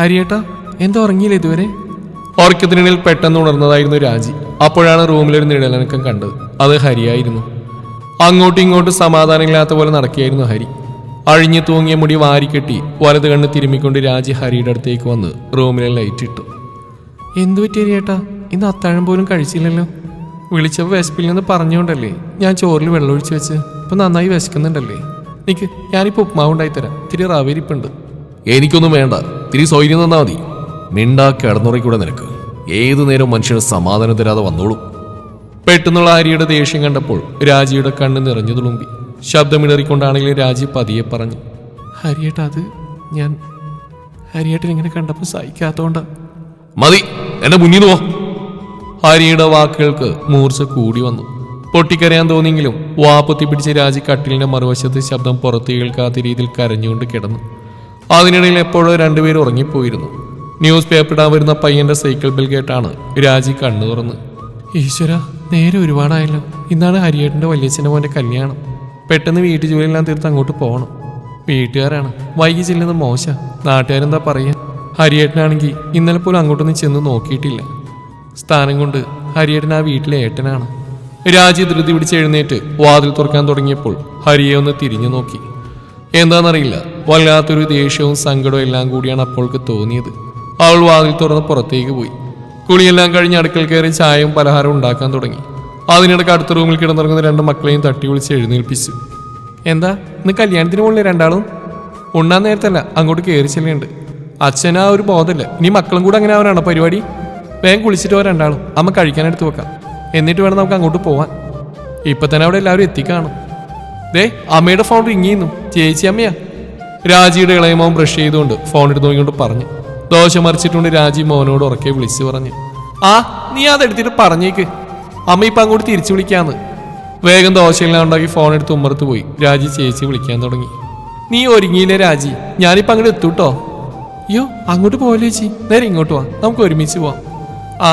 ഹരിയേട്ടാ എന്തോ ഉറങ്ങിയില്ല ഇതുവരെ? ഓർക്കത്തിനിടയിൽ പെട്ടെന്ന് ഉണർന്നതായിരുന്നു രാജി. അപ്പോഴാണ് റൂമിലൊരു നിഴലനക്കം കണ്ടത്. അത് ഹരിയായിരുന്നു. അങ്ങോട്ടും ഇങ്ങോട്ടും സമാധാനമില്ലാത്ത പോലെ നടക്കുകയായിരുന്നു ഹരി. അഴിഞ്ഞു തൂങ്ങിയ മുടി വാരിക്കെട്ടി വലത് കണ്ണ് തിരുമ്മിക്കൊണ്ട് രാജി ഹരിയുടെ അടുത്തേക്ക് വന്ന് റൂമിലെ ലൈറ്റ് ഇട്ടു. എന്തു പറ്റി ഹരിയേട്ടാ? ഇന്ന് അത്താഴം പോലും കഴിച്ചില്ലല്ലോ. വിളിച്ചപ്പോൾ വിശപ്പില്ലെന്ന് പറഞ്ഞുകൊണ്ടല്ലേ ഞാൻ ചോറിൽ വെള്ളമൊഴിച്ച് വെച്ച്. ഇപ്പം നന്നായി വിശക്കുന്നുണ്ടല്ലേ. നിക്ക് ഞാനിപ്പോൾ ഉപ്മാവ് ഉണ്ടായിത്തരാം ഇത്തിരി റവേരിപ്പുണ്ട് എനിക്കൊന്നും വേണ്ട. തിരി സൗകര്യം തന്നാ മതി. മിണ്ടാ കിടന്നുറക്കൂടെ നിനക്ക്. ഏതു നേരം മനുഷ്യന് സമാധാനം തരാതെ വന്നോളും. പെട്ടെന്നുള്ള ആര്യയുടെ ദേഷ്യം കണ്ടപ്പോൾ രാജിയുടെ കണ്ണ് നിറഞ്ഞു തുളുമ്പി. ശബ്ദമിടറിക്കൊണ്ടാണെങ്കിലും രാജി പതിയെ പറഞ്ഞു ഹരിയേട്ട അത് ഞാൻ ഹരിയേട്ടൻ ഇങ്ങനെ കണ്ടപ്പോൾ സഹിക്കാത്തോണ്ട. മതി എന്റെ മുന്നിൽ പോ ഹരിയുടെ വാക്കുകൾക്ക് മൂർച്ച കൂടി വന്നു. പൊട്ടിക്കരയാൻ തോന്നിയെങ്കിലും വാപ്പൊത്തി പിടിച്ച രാജി കട്ടിലിന്റെ മറുവശത്ത് ശബ്ദം പുറത്തു കേൾക്കാത്ത രീതിയിൽ കരഞ്ഞുകൊണ്ട് കിടന്നു. അതിനിടയിൽ എപ്പോഴോ രണ്ടുപേരും ഉറങ്ങിപ്പോയിരുന്നു. ന്യൂസ് പേപ്പർ ഇടാൻ വരുന്ന പയ്യന്റെ സൈക്കിൾ ബിൽ കേട്ടാണ് രാജി കണ്ണു തുറന്ന്. ഈശ്വര നേരെ ഒരുപാടായല്ലോ. ഇന്നാണ് ഹരിയേട്ടന്റെ വല്യച്ഛന്റെ മോന്റെ കല്യാണം. പെട്ടെന്ന് വീട്ടു ജോലിയെല്ലാം തീർത്ത് അങ്ങോട്ട് പോകണം വീട്ടുകാരാണ്. വൈകി ചെല്ലുന്നത് മോശ. നാട്ടുകാരെന്താ പറയുക ഹരിയേട്ടനാണെങ്കിൽ ഇന്നലെ പോലും അങ്ങോട്ടൊന്നും ചെന്ന് നോക്കിയിട്ടില്ല. സ്ഥാനം കൊണ്ട് ഹരിയേട്ടൻ ആ വീട്ടിലെ ഏട്ടനാണ്. രാജി ധൃതി പിടിച്ച് എഴുന്നേറ്റ് വാതിൽ തുറക്കാൻ തുടങ്ങിയപ്പോൾ ഹരിയെ ഒന്ന് തിരിഞ്ഞു നോക്കി. എന്താണെന്നറിയില്ല വല്ലാത്തൊരു ദേഷ്യവും സങ്കടവും എല്ലാം കൂടിയാണ് അപ്പോൾക്ക് തോന്നിയത്. അവൾ വാതിൽ തുറന്ന് പുറത്തേക്ക് പോയി. കുളിയെല്ലാം കഴിഞ്ഞ് അടുക്കൽ കയറി ചായയും പലഹാരവും ഉണ്ടാക്കാൻ തുടങ്ങി. അതിനിടയ്ക്ക് അടുത്ത റൂമിൽ കിടന്നിറങ്ങുന്ന രണ്ട് മക്കളെയും തട്ടി വിളിച്ച് എഴുന്നേൽപ്പിച്ചു. എന്താ ഇന്ന് കല്യാണത്തിന് പോലെ രണ്ടാളും? ഉണ്ണാൻ നേരത്തല്ല അങ്ങോട്ട് കയറി ചെല്ലുന്നുണ്ട് അച്ഛനാ ഒരു ബോധമില്ല ഇനി മക്കളും കൂടെ അങ്ങനെ അവരാണോ പരിപാടി? വേഗം കുളിച്ചിട്ട് പോകാൻ രണ്ടാളും. അമ്മ കഴിക്കാനെടുത്ത് വെക്കാം. എന്നിട്ട് വേണം നമുക്ക് അങ്ങോട്ട് പോവാൻ. ഇപ്പൊ തന്നെ അവിടെ എല്ലാവരും എത്തിക്കാണും? ദേ അമ്മയുടെ ഫോൺ റിങ് ചെയ്യുന്നു. ചേച്ചി അമ്മയാ. രാജിയുടെ ഇളയമോൻ ബ്രഷ് ചെയ്തുകൊണ്ട് ഫോൺ എടുത്ത് നോക്കിക്കൊണ്ട് പറഞ്ഞു. ദോശ മറിച്ചിട്ടുണ്ട് രാജി മോനോട് ഉറക്കെ വിളിച്ചു പറഞ്ഞു. ആ നീ അതെടുത്തിട്ട് പറഞ്ഞേക്ക്. അമ്മ ഇപ്പം അങ്ങോട്ട് തിരിച്ചു വിളിക്കാന്ന്. വേഗം ദോശയെല്ലാം ഉണ്ടാക്കി ഫോൺ എടുത്ത് ഉമ്മറത്ത് പോയി. രാജി ചേച്ചി വിളിക്കാൻ തുടങ്ങി. നീ ഒരുങ്ങിയില്ലേ രാജി? ഞാനിപ്പോൾ അങ്ങോട്ട് എത്തൂട്ടോ അയ്യോ അങ്ങോട്ട് പോവല്ലേ ചേച്ചി? നേരെ ഇങ്ങോട്ട് വാ. നമുക്ക് ഒരുമിച്ച് പോവാം. ആ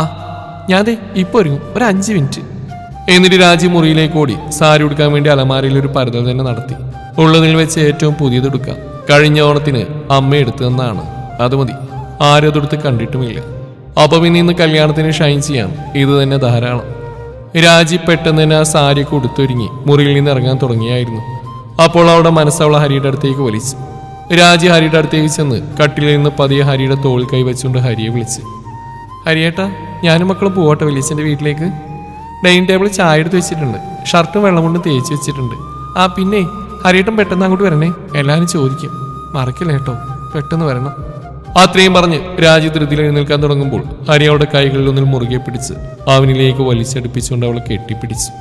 ഞാൻ ദേ ഇപ്പോൾ ഒരുങ്ങും. ഒരു അഞ്ച് മിനിറ്റ്. എന്നിട്ട് രാജി മുറിയിലേക്ക് ഓടി. സാരി ഉടുക്കാൻ വേണ്ടി അലമാരയിൽ ഒരു പരതൽ തന്നെ നടത്തി. ഉള്ളതിൽ വെച്ച് ഏറ്റവും പുതിയത് എടുക്കാം കഴിഞ്ഞ ഓണത്തിന് അമ്മ എടുത്തു തന്നാണ്. അത് മതി. ആരും അതെടുത്ത് കണ്ടിട്ടുമില്ല. അപ്പം പിന്നെ ഇന്ന് കല്യാണത്തിന് ഷൈൻ ചെയ്യാം. ഇത് തന്നെ ധാരാളം. രാജി പെട്ടെന്ന് തന്നെ ആ സാരി കൊടുത്തൊരുങ്ങി മുറിയിൽ നിന്ന് ഇറങ്ങാൻ തുടങ്ങിയായിരുന്നു. അപ്പോൾ അവിടെ മനസ്സവള ഹരിയുടെ അടുത്തേക്ക് വലിച്ചു. രാജി ഹരിയുടെ അടുത്തേക്ക് ചെന്ന് കട്ടിലിൽ നിന്ന് പതിയെ ഹരിയുടെ തോൾ കൈ വെച്ചുകൊണ്ട് ഹരിയെ വിളിച്ച്. ഹരിയേട്ടാ ഞാനും മക്കളും പോവട്ടെ വലിയച്ഛന്റെ വീട്ടിലേക്ക്. ഡൈനിങ് ടേബിൾ ചായ എടുത്ത് വെച്ചിട്ടുണ്ട്. ഷർട്ടും വെള്ളം കൊണ്ട് തേച്ച് വെച്ചിട്ടുണ്ട്. ആ പിന്നെ ഹരിയേട്ടൻ പെട്ടെന്ന് അങ്ങോട്ട് വരണേ. എല്ലാവരും ചോദിക്കും. മറക്കില്ല കേട്ടോ? പെട്ടെന്ന് വരണം. അത്രയും പറഞ്ഞ് രാജി എഴുന്നേൽക്കാൻ തുടങ്ങുമ്പോൾ ഹരി അവളുടെ കൈകളിൽ ഒന്നിൽ മുറുകെ പിടിച്ച് അവനിലേക്ക് വലിച്ചടുപ്പിച്ചുകൊണ്ട് അവളെ കെട്ടിപ്പിടിച്ചു.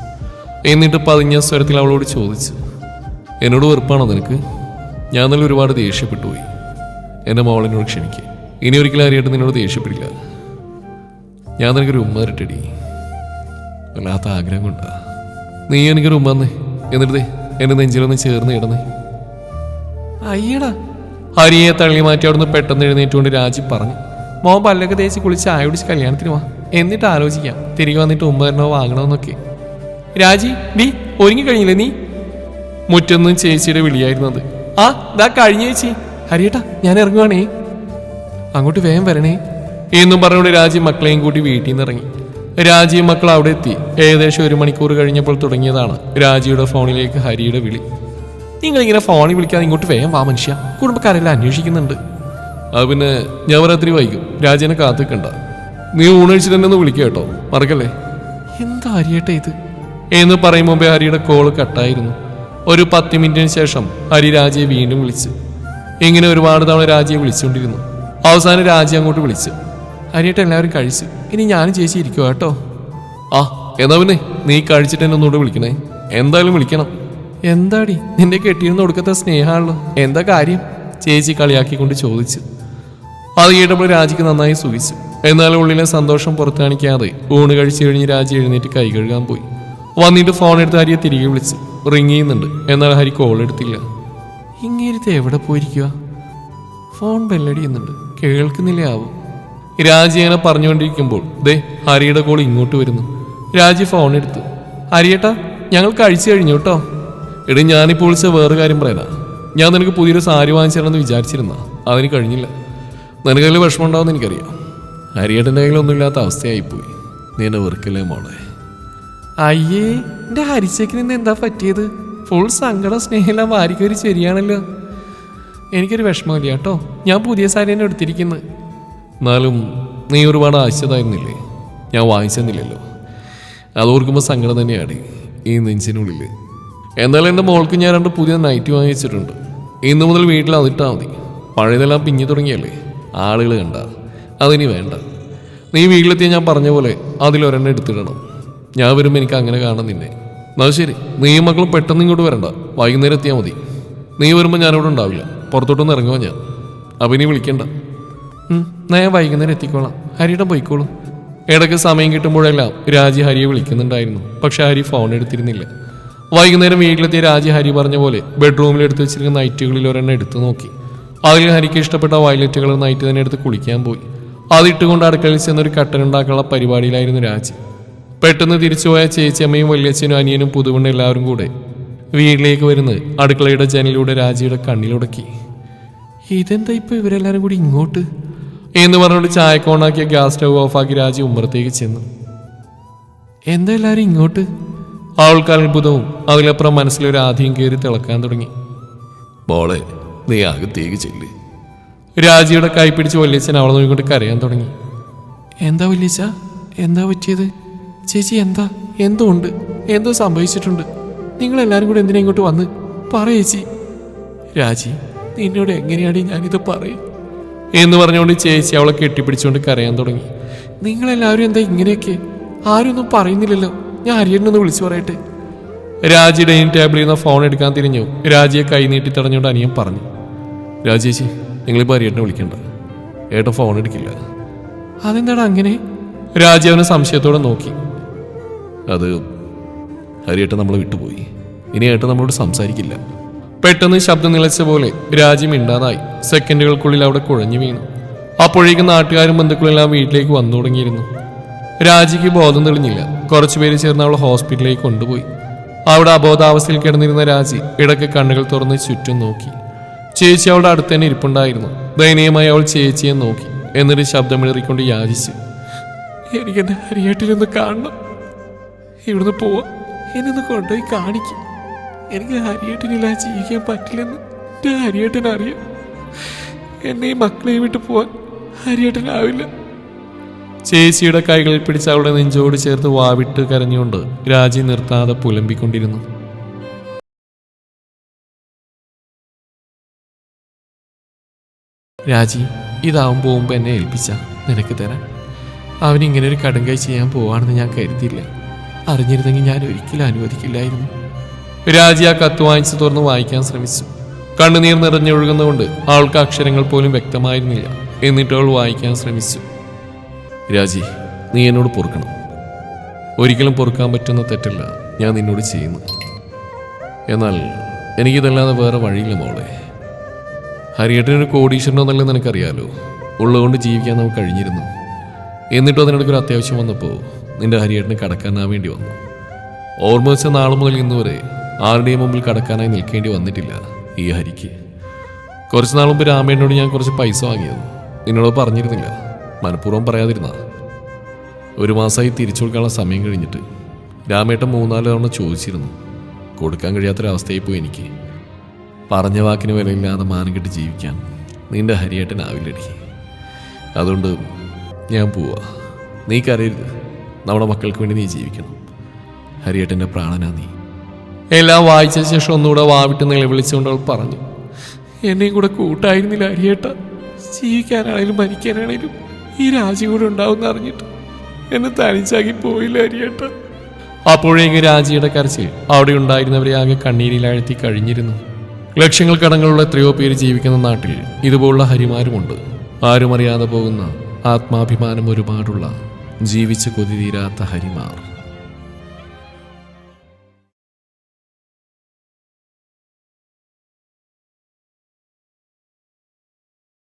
എന്നിട്ട് പതിഞ്ഞ സ്വരത്തിൽ അവളോട് ചോദിച്ചു എന്നോട് വെറുപ്പാണോ നിനക്ക്? ഞാൻ നല്ല ഒരുപാട് ദേഷ്യപ്പെട്ടു പോയി. എന്റെ മോളിനോട് ക്ഷമിക്ക്. ഇനി ഒരിക്കലും ഹരിയായിട്ട് നിന്നോട് ദേഷ്യപ്പെടില്ല. ഞാൻ നിനക്കൊരു ഉമ്മ തരട്ടെടി. വല്ലാത്ത ആഗ്രഹം കൊണ്ടാ. നീ എനിക്കൊരു ഉമ്മ തന്നേ. എന്നിട്ട് ദേ എന്റെ നെഞ്ചിലൊന്ന് ചേർന്ന് കിടന്നേ. അയ്യടാ. ഹരിയെ തള്ളി മാറ്റി അവിടുന്ന് പെട്ടെന്ന് എഴുന്നേറ്റുകൊണ്ട് രാജി പറഞ്ഞു. മോൻ പല്ലൊക്കെ തേച്ച് കുളിച്ച് ചായ കുടിച്ച് കല്യാണത്തിന് വാ. എന്നിട്ട് ആലോചിക്കാം. തിരികെ വന്നിട്ട് ഉമ്മ തരണോ വാങ്ങണമെന്നൊക്കെ. രാജി നീ ഒരുങ്ങി കഴിഞ്ഞില്ലേ നീ? മുറ്റൊന്നും ചേച്ചിയുടെ വിളിയായിരുന്നത്. ആ ദാ കഴിഞ്ഞ ചേച്ചി. ഹരിയേട്ടാ ഞാൻ ഇറങ്ങുവാണേ. അങ്ങോട്ട് വേഗം വരണേ. എന്നും പറഞ്ഞുകൊണ്ട് രാജി മക്കളെയും കൂട്ടി വീട്ടിൽ നിന്ന് ഇറങ്ങി. രാജിയും മക്കൾ അവിടെ എത്തി. ഏകദേശം ഒരു മണിക്കൂർ കഴിഞ്ഞപ്പോൾ തുടങ്ങിയതാണ് രാജിയുടെ ഫോണിലേക്ക് ഹരിയുടെ വിളി. നിങ്ങളിങ്ങനെ ഫോണിൽ വിളിക്കാതെ ഇങ്ങോട്ട് വേഗം വാ മനുഷ്യ. കുടുംബക്കാരെല്ലാം അന്വേഷിക്കുന്നുണ്ട്. അത് പിന്നെ ഞാൻ രാത്രി വൈകും. രാജീനെ കാത്തിക്കണ്ട. നീ ഊണഴിച്ച് തന്നെ ഒന്ന് വിളിക്കുക കേട്ടോ. മറക്കല്ലേ? എന്താ ഹരിയേട്ടാ ഇത്? എന്ന് പറയും മുമ്പേ ഹരിയുടെ കോൾ കട്ടായിരുന്നു. ഒരു പത്ത് മിനിറ്റിന് ശേഷം ഹരി രാജിയെ വീണ്ടും വിളിച്ചു. ഇങ്ങനെ ഒരുപാട് തവണ രാജിയെ വിളിച്ചുകൊണ്ടിരുന്നു. അവസാനം രാജി അങ്ങോട്ട് വിളിച്ചു. ഹരിയേട്ട എല്ലാവരും കഴിച്ചു. ഇനി ഞാനും ചേച്ചി ഇരിക്കുക കേട്ടോ. ആ എന്നാ പിന്നെ നീ കഴിച്ചിട്ട് എന്നെ ഒന്നുകൂടെ വിളിക്കണേ. എന്തായാലും വിളിക്കണം. എന്താടി? നിന്നെ കെട്ടിയിരുന്ന് കൊടുക്കത്തെ സ്നേഹമാണല്ലോ എന്താ കാര്യം? ചേച്ചി കളിയാക്കിക്കൊണ്ട് ചോദിച്ചു. അത് കേട്ടപ്പോൾ രാജിക്ക് നന്നായി സുഖിച്ചു. എന്നാലും ഉള്ളിലെ സന്തോഷം പുറത്തു കാണിക്കാതെ ഊണ് കഴിച്ചു കഴിഞ്ഞ് രാജി എഴുന്നേറ്റ് കൈ കഴുകാൻ പോയി. വന്നിട്ട് ഫോൺ എടുത്ത് ഹരിയെ തിരികെ വിളിച്ചു. റിങ് ചെയ്യുന്നുണ്ട്. എന്നാൽ ഹരി കോൾ എടുത്തില്ല. ഇങ്ങേരത്തെ എവിടെ പോയിരിക്കുക ഫോൺ ബെല്ലടിയുന്നുണ്ട് കേൾക്കുന്നില്ല ആവും? രാജി അങ്ങനെ പറഞ്ഞുകൊണ്ടിരിക്കുമ്പോൾ ദേ ഹരിയുടെ കോൾ ഇങ്ങോട്ട് വരുന്നു. രാജി ഫോൺ എടുത്തു. ഹരിയേട്ടാ ഞങ്ങൾ കഴിച്ചു കഴിഞ്ഞു കേട്ടോ. എടി ഞാനിപ്പോൾ വിളിച്ച വേറെ കാര്യം പറയാനാ. ഞാൻ നിനക്ക് പുതിയൊരു സാരി വാങ്ങിച്ചു തരണമെന്ന് വിചാരിച്ചിരുന്ന. അതിന് കഴിഞ്ഞില്ല. നിനക്ക് അതിൽ വിഷമം ഉണ്ടാവുമെന്ന് എനിക്കറിയാം. ഹരിയേട്ടന്റെ കയ്യിലൊന്നുമില്ലാത്ത അവസ്ഥയായിപ്പോയി. നീ എന്നെ വെറുക്കല്ലേ മോളെ? അയ്യേ എന്റെ ഹരിച്ചേക്കിന് ഇന്ന് എന്താ പറ്റിയത്? ഫുൾ സങ്കടം സ്നേഹമെല്ലാം വാരിക്കൊരു ശരിയാണല്ലോ. എനിക്കൊരു വിഷമമില്ല കേട്ടോ. ഞാൻ പുതിയ സാരി തന്നെ എടുത്തിരിക്കുന്നത് എന്നാലും നീ ഒരുപാട് ആവശ്യതായിരുന്നില്ലേ ഞാൻ വാങ്ങിച്ചെന്നില്ലല്ലോ. അത് ഓർക്കുമ്പോൾ സങ്കടം തന്നെയാണ് ഈ നെഞ്ചിനുള്ളിൽ. എന്നാലും എന്റെ മോൾക്ക് ഞാൻ രണ്ട് പുതിയ നൈറ്റ് വാങ്ങിച്ചിട്ടുണ്ട് ഇന്നു മുതൽ വീട്ടിൽ അതിട്ടാൽ മതി. പഴയതെല്ലാം പിഞ്ഞു തുടങ്ങിയല്ലേ? ആളുകൾ കണ്ട. അതിനി വേണ്ട. നീ വീട്ടിലെത്തിയ ഞാൻ പറഞ്ഞ പോലെ അതിലൊരെണ്ണം എടുത്തിടണം. ഞാൻ വരുമ്പോൾ എനിക്ക് അങ്ങനെ കാണാം നിന്നെ. എന്നാൽ ശരി. നീ മക്കളും പെട്ടെന്ന് ഇങ്ങോട്ട് വരണ്ട. വൈകുന്നേരം എത്തിയാൽ മതി. നീ വരുമ്പോൾ ഞാനിവിടെ ഉണ്ടാവില്ല. പുറത്തോട്ടൊന്ന് ഇറങ്ങുമോ ഞാൻ. അപ്പം ഇനി വിളിക്കണ്ട. ഞാൻ വൈകുന്നേരം എത്തിക്കോളാം. ഹരിയുടെ പോയിക്കോളൂ. ഇടയ്ക്ക് സമയം കിട്ടുമ്പോഴെല്ലാം രാജി ഹരിയെ വിളിക്കുന്നുണ്ടായിരുന്നു. പക്ഷെ ഹരി ഫോൺ എടുത്തിരുന്നില്ല. വൈകുന്നേരം വീട്ടിലെത്തിയ രാജി ഹരി പറഞ്ഞ പോലെ ബെഡ്റൂമിൽ എടുത്ത് വെച്ചിരിക്കുന്ന നൈറ്റുകളിൽ ഒരെണ്ണം എടുത്തു നോക്കി. അതിൽ ഹരിക്ക് ഇഷ്ടപ്പെട്ട വയലറ്റുകൾ നൈറ്റ് തന്നെ എടുത്ത് കുളിക്കാൻ പോയി. അതിട്ടുകൊണ്ട് അടുക്കളയിൽ ചെന്നൊരു കട്ടനുണ്ടാക്കാനുള്ള പരിപാടിയിലായിരുന്നു രാജി. പെട്ടെന്ന് തിരിച്ചുപോയ ചേച്ചിയമ്മയും വല്യച്ഛനും അനിയനും പുതുവണ്ണ എല്ലാവരും കൂടെ വീട്ടിലേക്ക് വരുന്നത് അടുക്കളയുടെ ജനലിലൂടെ രാജിയുടെ കണ്ണിലുടക്കി ഇതെന്താ ഇപ്പൊ ഇവരെല്ലാരും കൂടി ഇങ്ങോട്ട്? എന്ന് പറഞ്ഞുകൊണ്ട് ചായക്ക് ഓണാക്കിയ ഗ്യാസ് സ്റ്റവ് ഓഫാക്കി രാജി ഉമ്മറത്തേക്ക് ചെന്നു. എന്താ എല്ലാരും ഇങ്ങോട്ട്? അവൾക്ക് അത്ഭുതവും അതിലപ്പുറം മനസ്സിലൊരു ആധിയും കയറി തിളക്കാൻ തുടങ്ങി. ബോളെ നീ അകത്തേക്ക് ചെല്ല്. രാജിയുടെ കൈ പിടിച്ച് വല്യച്ഛൻ അവളെ നോക്കിക്കൊണ്ട് കരയാൻ തുടങ്ങി. എന്താ വല്യച്ച എന്താ പറ്റിയത്? ചേച്ചി എന്താ? എന്തോ ഉണ്ട് എന്തോ സംഭവിച്ചിട്ടുണ്ട്. നിങ്ങൾ എല്ലാരും കൂടെ എന്തിനാ ഇങ്ങോട്ട് വന്ന്? പറയേച്ചി രാജി നിന്നോട് എങ്ങനെയാണ് ഞാനിത് പറയും? എന്ന് പറഞ്ഞുകൊണ്ട് ചേച്ചി അവളെ കെട്ടിപ്പിടിച്ചുകൊണ്ട് കരയാൻ തുടങ്ങി. നിങ്ങളെല്ലാവരും എന്താ ഇങ്ങനെയൊക്കെ? ആരും ഒന്നും പറയുന്നില്ലല്ലോ. ഞാൻ അരിയണ്ണൊന്ന് വിളിച്ചു പറയട്ടെ. രാജി ഡൈനിങ് ടേബിളിൽ നിന്ന് ഫോൺ എടുക്കാൻ തിരിഞ്ഞു. രാജിയെ കൈ നീട്ടി തടഞ്ഞുകൊണ്ട് അനിയൻ പറഞ്ഞു. രാജേച്ചി നിങ്ങളിപ്പോൾ അരിയേട്ടനെ വിളിക്കണ്ട. ഏട്ടൻ ഫോൺ എടുക്കില്ല. അതെന്താടാ അങ്ങനെ? രാജി അവനെ സംശയത്തോടെ നോക്കി. അത് ഹരിയേട്ടൻ നമ്മളെ വിട്ടുപോയി. ഇനി ഏട്ടൻ നമ്മളോട് സംസാരിക്കില്ല. പെട്ടെന്ന് ശബ്ദം നിലച്ച പോലെ രാജി മിണ്ടാതായി. സെക്കൻഡുകൾക്കുള്ളിൽ അവിടെ കുഴഞ്ഞു വീണു. അപ്പോഴേക്കും നാട്ടുകാരും ബന്ധുക്കളെല്ലാം വീട്ടിലേക്ക് വന്നു തുടങ്ങിയിരുന്നു. രാജിക്ക് ബോധം തെളിഞ്ഞില്ല. കുറച്ചുപേര് ചേർന്ന് അവൾ ഹോസ്പിറ്റലിലേക്ക് കൊണ്ടുപോയി. അവിടെ അബോധാവസ്ഥയിൽ കിടന്നിരുന്ന രാജി ഇടയ്ക്ക് കണ്ണുകൾ തുറന്ന് ചുറ്റും നോക്കി. ചേച്ചി അവളുടെ അടുത്ത് തന്നെ ഇരിപ്പുണ്ടായിരുന്നു. ദയനീയമായി അവൾ ചേച്ചിയെ നോക്കി. എന്നിട്ട് ശബ്ദമിളറിക്കൊണ്ട് യാചിച്ചു. എനിക്ക് എന്റെ ഹരിയേട്ടിനൊന്ന് കാണണം. ഇവിടുന്ന് പോവാ. എന്നൊന്ന് കൊണ്ടുപോയി കാണിക്കും. എനിക്ക് ഹരിയേട്ടനില്ലാതെ ജീവിക്കാൻ പറ്റില്ലെന്ന്. എന്റെ ഹരിയേട്ടൻ അറിയാം എന്നെ ഈ മക്കളെയും വിട്ടു പോവാൻ ഹരിയേട്ടനാവില്ല. ചേച്ചിയുടെ കൈകളിൽ പിടിച്ച് അവളുടെ നെഞ്ചോട് ചേർത്ത് വാവിട്ട് കരഞ്ഞുകൊണ്ട് രാജി നിർത്താതെ പുലമ്പിക്കൊണ്ടിരുന്നു. രാജി ഇതാവും പോകുമ്പോ എന്നെ ഏൽപ്പിച്ച നിനക്ക് തരാൻ. ഇങ്ങനെ ഒരു കടുങ്കൈ ചെയ്യാൻ പോവാണെന്ന് ഞാൻ കരുതിയില്ല. അറിഞ്ഞിരുന്നെങ്കിൽ ഞാൻ ഒരിക്കലും അനുവദിക്കില്ലായിരുന്നു. രാജി ആ കത്ത് വാങ്ങിച്ചു തുറന്ന് വായിക്കാൻ ശ്രമിച്ചു. കണ്ണുനീർ നിറഞ്ഞൊഴുകുന്നതുകൊണ്ട് അവൾക്ക് അക്ഷരങ്ങൾ പോലും വ്യക്തമായിരുന്നില്ല. എന്നിട്ട് അവൾ വായിക്കാൻ ശ്രമിച്ചു. രാജി നീ എന്നോട് പൊറുക്കണം. ഒരിക്കലും പൊറുക്കാൻ പറ്റുന്ന തെറ്റല്ല ഞാൻ നിന്നോട് ചെയ്യുന്നു എന്നാൽ എനിക്കിതല്ലാതെ വേറെ വഴിയില്ല മോളെ. ഹരിയേട്ടനൊരു കോടീശ്വരനൊന്നല്ല നിനക്കറിയാലോ? ഉള്ളതുകൊണ്ട് ജീവിക്കാൻ നമുക്ക് കഴിഞ്ഞിരുന്നു. എന്നിട്ടും അതിനിടയ്ക്കൊരു അത്യാവശ്യം വന്നപ്പോൾ നിന്റെ ഹരിയേട്ടന് കടക്കാനാ വേണ്ടി വന്നു. ഓർമ്മ വെച്ച നാൾ മുതൽ ഇന്നുവരെ ആരുടെയും മുമ്പിൽ കടക്കാനായി നിൽക്കേണ്ടി വന്നിട്ടില്ല. ഈ ഹരിക്ക്. കുറച്ച് നാൾ മുമ്പ് രാമേണനോട് ഞാൻ കുറച്ച് പൈസ വാങ്ങിയത് നിന്നോട് പറഞ്ഞിരുന്നില്ല. മനഃപൂർവം പറയാതിരുന്ന. ഒരു മാസമായി തിരിച്ചു കൊടുക്കാനുള്ള സമയം കഴിഞ്ഞിട്ട് രാമേട്ടൻ മൂന്നാൽ തവണ ചോദിച്ചിരുന്നു. കൊടുക്കാൻ കഴിയാത്തൊരവസ്ഥയായി പോയി എനിക്ക്. പറഞ്ഞ വാക്കിന് വിലയില്ലാതെ മാനം കെട്ടി ജീവിക്കാൻ നിന്റെ ഹരിയേട്ടനാവില്ലടി അതുകൊണ്ട് ഞാൻ പോവാ. നീ കരയരുത്. നമ്മുടെ മക്കൾക്ക് വേണ്ടി നീ ജീവിക്കണം. ഹരിയേട്ടന്റെ പ്രാണനാ നീ. എല്ലാം വായിച്ച ശേഷം ഒന്നുകൂടെ വാവിട്ട് നിലവിളിച്ചുകൊണ്ട് അവൾ പറഞ്ഞു എന്നെയും കൂടെ കൂട്ടായിരുന്നില്ല അരിയേട്ട. ജീവിക്കാനാണേലും മരിക്കാനാണേലും ഈ രാജ്യം കൂടെ ഉണ്ടാവും അറിഞ്ഞിട്ട് എന്നെ തനിച്ചാക്കി പോയില്ല അരിയേട്ട. അപ്പോഴേക്ക് രാജിയുടെ കരച്ചിൽ അവിടെ ഉണ്ടായിരുന്നവരെ ആകെ കണ്ണീരിലാഴ്ത്തി കഴിഞ്ഞിരുന്നു. ലക്ഷങ്ങൾ കടങ്ങളുള്ള എത്രയോ പേര് ജീവിക്കുന്ന നാട്ടിൽ ഇതുപോലുള്ള ഹരിമാരുമുണ്ട്. ആരുമറിയാതെ പോകുന്ന ആത്മാഭിമാനം ഒരുപാടുള്ള ജീവിച്ച് കൊതി തീരാത്ത ഹരിമാർ.